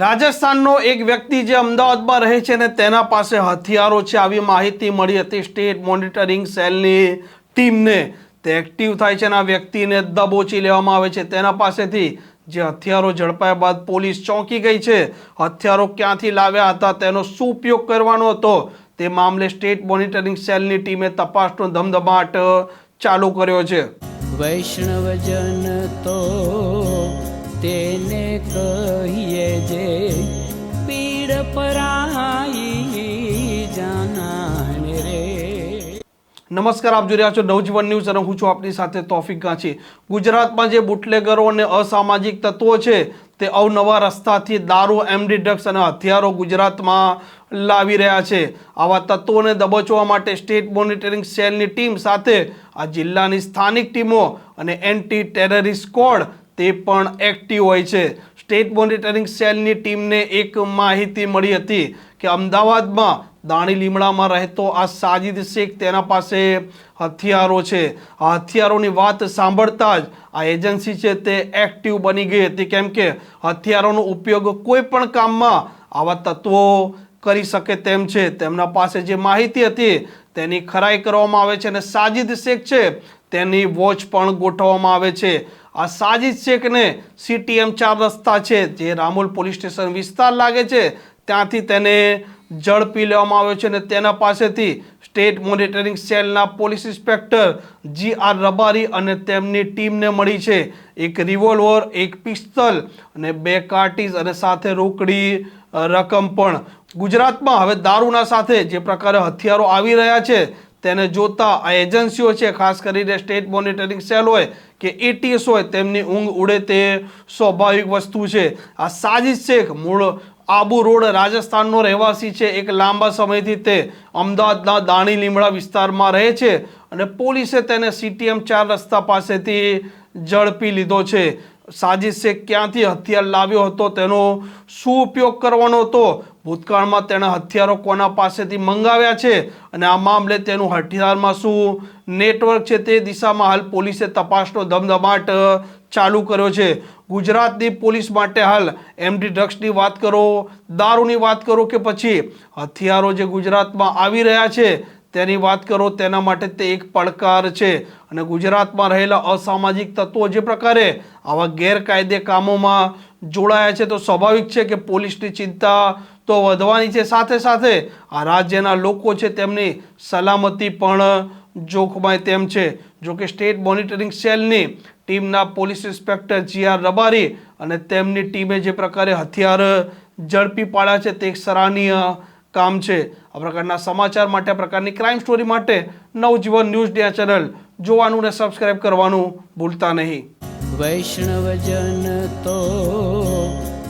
રાજસ્થાનનો એક વ્યક્તિ જે અમદાવાદમાં રહે છે ને તેના પાસે હથિયારો છે, આવી માહિતી મળી હતી સ્ટેટ મોનિટરિંગ સેલની ટીમને. તે એક્ટિવ થાય છે અને આ વ્યક્તિને દબોચી લેવામાં આવે છે. તેના પાસેથી જે હથિયારો ઝડપાયા બાદ પોલીસ ચોંકી ગઈ છે. હથિયારો ક્યાંથી લાવ્યા હતા, તેનો શું ઉપયોગ કરવાનો હતો, તે મામલે સ્ટેટ મોનિટરિંગ સેલની ટીમે તપાસનો ધમધમાટ ચાલુ કર્યો છે. વૈષ્ણવજન તો તેને કહીએ જે પીડ પરાઈ જાનાને રે. નમસ્કાર, આપ જોઈ રહ્યા છો નવજીવન ન્યૂઝ અને હું છું આપની સાથે તોફિક ગાંચી. ગુજરાતમાં જે બુટલેગરો અને અસામાજિક તત્વો છે, તે અવનવા રસ્તાથી દારૂ, એમડી ડ્રગ્સ અને હથિયારો ગુજરાતમાં લાવી રહ્યા છે. આવા તત્વોને દબોચવા માટે સ્ટેટ મોનિટરિંગ સેલની ટીમ સાથે આ જિલ્લાની સ્થાનિક ટીમો અને એન્ટી ટેરરિસ્ટ સ્કોડ તે પણ એક્ટિવ હોય છે. સ્ટેટ મોનિટરિંગ સેલની ટીમને એક માહિતી મળી હતી કે અમદાવાદમાં દાણી લીમડામાં રહેતો આ સાજિદ શેખ તેના પાસે હથિયારો છે. આ હથિયારોની વાત સાંભળતા જ આ એજન્સી છે તે એક્ટિવ બની ગઈ હતી કેમ કે હથિયારોનો ઉપયોગ કોઈ પણ કામમાં આવા તત્વો કરી શકે તેમ છે. તેમના પાસે જે માહિતી હતી તેની ખરાઈ કરવામાં આવે છે અને સાજિદ શેખ છે તેની વોચ પણ ગોઠવવામાં આવે છે. આ સાજિદ ને સીટીએમ ચાર રસ્તા છે. જે રામોલ પોલીસ સ્ટેશન વિસ્તાર લાગે છે, ત્યાંથી તેને ઝડપી લેવામાં આવ્યો છે અને તેના પાસેથી સ્ટેટ મોનિટરિંગ સેલના police inspector G R Rabari અને તેમની ટીમને મળી છે. એક રિવોલ્વર, એક પિસ્તલ અને બે કાર્ટીઝ અને સાથે રોકડી રકમ પણ. ગુજરાતમાં હવે દારૂના સાથે જે પ્રકારે હથિયારો આવી રહ્યા છે તેને જોતા આ એજન્સીઓ છે, ખાસ કરીને સ્ટેટ મોનિટરિંગ સેલ હોય કે એટીએસ હોય, તેમની ઊંઘ ઉડે તે સ્વાભાવિક વસ્તુ છે. આ સાજિદ શેખ મૂળ આબુ રોડ રાજસ્થાનનો રહેવાસી છે. એક લાંબા સમયથી તે અમદાવાદના દાણી લીમડા વિસ્તારમાં રહે છે અને પોલીસે તેને સીટીએમ ચાર રસ્તા પાસેથી ઝડપી લીધો છે. સાજિદ શેખ ક્યાંથી હથિયાર લાવ્યો હતો, તેનો શું ઉપયોગ કરવાનો હતો ભૂતકાળમાં તેણે હથિયારો કોના પાસેથી મંગાવ્યા છે અને આ મામલે તેનું હથિયારમાં શું નેટવર્ક છે તે દિશામાં હાલ પોલીસે તપાસનો ધમધમાટ ચાલુ કર્યો છે. ગુજરાતની પોલીસ માટે હાલ એમડી ડ્રગ્સની વાત કરો, દારૂની વાત કરો કે પછી હથિયારો જે ગુજરાતમાં આવી રહ્યા છે તેની વાત કરો, તેના માટે તે એક પડકાર છે. અને ગુજરાતમાં રહેલા અસામાજિક તત્વો જે પ્રકારે આવા ગેરકાયદે કામોમાં જોડાયા છે તો સ્વાભાવિક છે કે પોલીસની ચિંતા તો વધવાની છે. સાથે સાથે આ રાજ્યના લોકો છે તેમની સલામતી પણ જોખમાય તેમ છે. જો કે સ્ટેટ મોનિટરિંગ સેલની ટીમના police inspector G R Rabari અને તેમની ટીમે જે પ્રકારે હથિયાર ઝડપી પાડ્યા છે તે એક સરાહનીય કામ છે. આ પ્રકારના સમાચાર માટે, આ પ્રકારની ક્રાઇમ સ્ટોરી માટે નવજીવન ન્યૂઝ ડે ચેનલ જોવાનું ને સબસ્ક્રાઇબ કરવાનું ભૂલતા નહીં. વૈષ્ણવજન તો